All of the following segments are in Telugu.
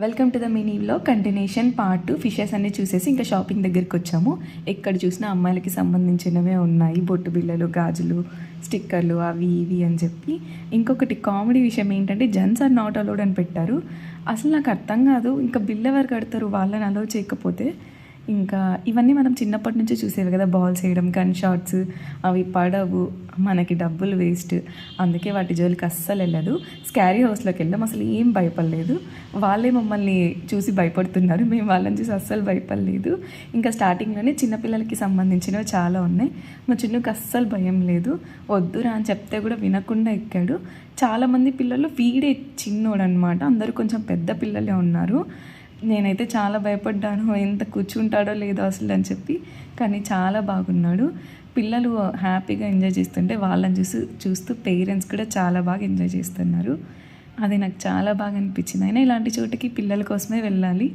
Welcome to the mini vlog continuation part two fishes అన్ని చూసేసి ఇంకా షాపింగ్ దగ్గరికి వచ్చాము. ఎక్కడ చూసినా అమ్మాయిలకి సంబంధించినవే ఉన్నాయి. బొట్టు బిళ్ళలు గాజులు స్టిక్కర్లు అవి ఇవి అని చెప్పి. ఇంకొకటి కామెడీ విషయం ఏంటంటే జెంట్స్ ఆర్ నాట్ అలౌడ్ అని పెట్టారు. అసలు నాకు అర్థం కాదు. ఇంకా బిల్ ఎవరు కడతారు? వాళ్ళని అలౌ చేయకపోతే. ఇంకా ఇవన్నీ మనం చిన్నప్పటి నుంచి చూసేవి కదా బాల్స్ వేయడం గన్ షాట్స్ అవి పడవు. మనకి డబ్బులు వేస్ట్ అందుకే వాటి జోలికి అస్సలు వెళ్ళదు. స్కారీ హౌస్లోకి వెళ్ళాం అసలు ఏం భయపడలేదు. వాళ్ళే మమ్మల్ని చూసి భయపడుతున్నారు. మేము వాళ్ళని చూసి అస్సలు భయపడలేదు. ఇంకా స్టార్టింగ్లోనే చిన్నపిల్లలకి సంబంధించినవి చాలా ఉన్నాయి. మా చిన్నకి అస్సలు భయం లేదు. వద్దురా అని చెప్తే కూడా వినకుండా ఎక్కాడు. చాలామంది పిల్లలు ఫీడే చిన్నోడు అనమాట అందరూ కొంచెం పెద్ద పిల్లలే ఉన్నారు. నేనైతే చాలా భయపడ్డాను ఎంత కూర్చుంటాడో లేదో అసలు అని చెప్పి. కానీ చాలా బాగున్నాడు. పిల్లలు హ్యాపీగా ఎంజాయ్ చేస్తుంటే వాళ్ళని చూసి చూస్తూ పేరెంట్స్ కూడా చాలా బాగా ఎంజాయ్ చేస్తున్నారు. అది నాకు చాలా బాగా అనిపించింది. అయినా ఇలాంటి చోటుకి పిల్లల కోసమే వెళ్ళాలి.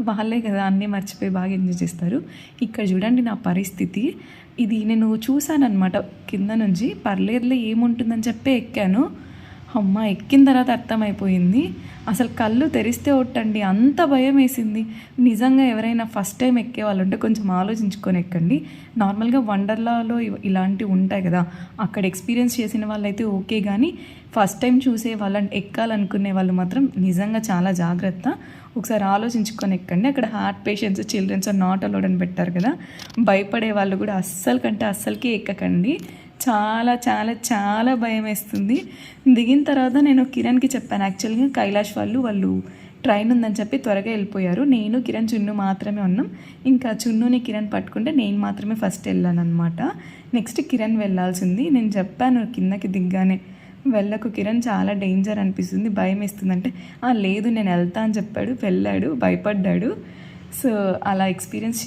వాళ్ళే కదా అన్నీ మర్చిపోయి బాగా ఎంజాయ్ చేస్తారు. ఇక్కడ చూడండి నా పరిస్థితి. ఇది నేను చూశానమాట కింద నుంచి పర్లేదులే ఏముంటుందని చెప్పి ఎక్కాను. అమ్మ ఎక్కిన తర్వాత అర్థమైపోయింది. అసలు కళ్ళు తెరిస్తే ఒట్టండి అంత భయం వేసింది. నిజంగా ఎవరైనా ఫస్ట్ టైం ఎక్కే వాళ్ళు ఉంటే కొంచెం ఆలోచించుకొని ఎక్కండి. నార్మల్గా వండర్లాలో ఇలాంటివి ఉంటాయి కదా అక్కడ ఎక్స్పీరియన్స్ చేసిన వాళ్ళైతే ఓకే కానీ ఫస్ట్ టైం చూసే వాళ్ళని ఎక్కాలనుకునే వాళ్ళు మాత్రం నిజంగా చాలా జాగ్రత్త. ఒకసారి ఆలోచించుకొని ఎక్కండి. అక్కడ heart patients childrens not allowed అని పెట్టారు కదా భయపడే వాళ్ళు కూడా అస్సలు కంటే అస్సలకి ఎక్కకండి. చాలా చాలా చాలా భయం వేస్తుంది. దిగిన తర్వాత నేను కిరణ్కి చెప్పాను. యాక్చువల్గా కైలాష్ వాళ్ళు వాళ్ళు ట్రైన్ ఉందని చెప్పి త్వరగా వెళ్ళిపోయారు. నేను కిరణ్ చున్ను మాత్రమే ఉన్నాం. ఇంకా చున్నుని కిరణ్ పట్టుకుంటే నేను మాత్రమే ఫస్ట్ వెళ్ళాను అనమాట నెక్స్ట్ కిరణ్ వెళ్ళాల్సింది. నేను చెప్పాను కిందకి దిగ్గానే వెళ్ళకు కిరణ్ చాలా డేంజర్ అనిపిస్తుంది భయం వేస్తుందంటే "ఆ, లేదు నేను వెళ్తా అని చెప్పాడు. వెళ్ళాడు భయపడ్డాడు. సో అలా ఎక్స్పీరియన్స్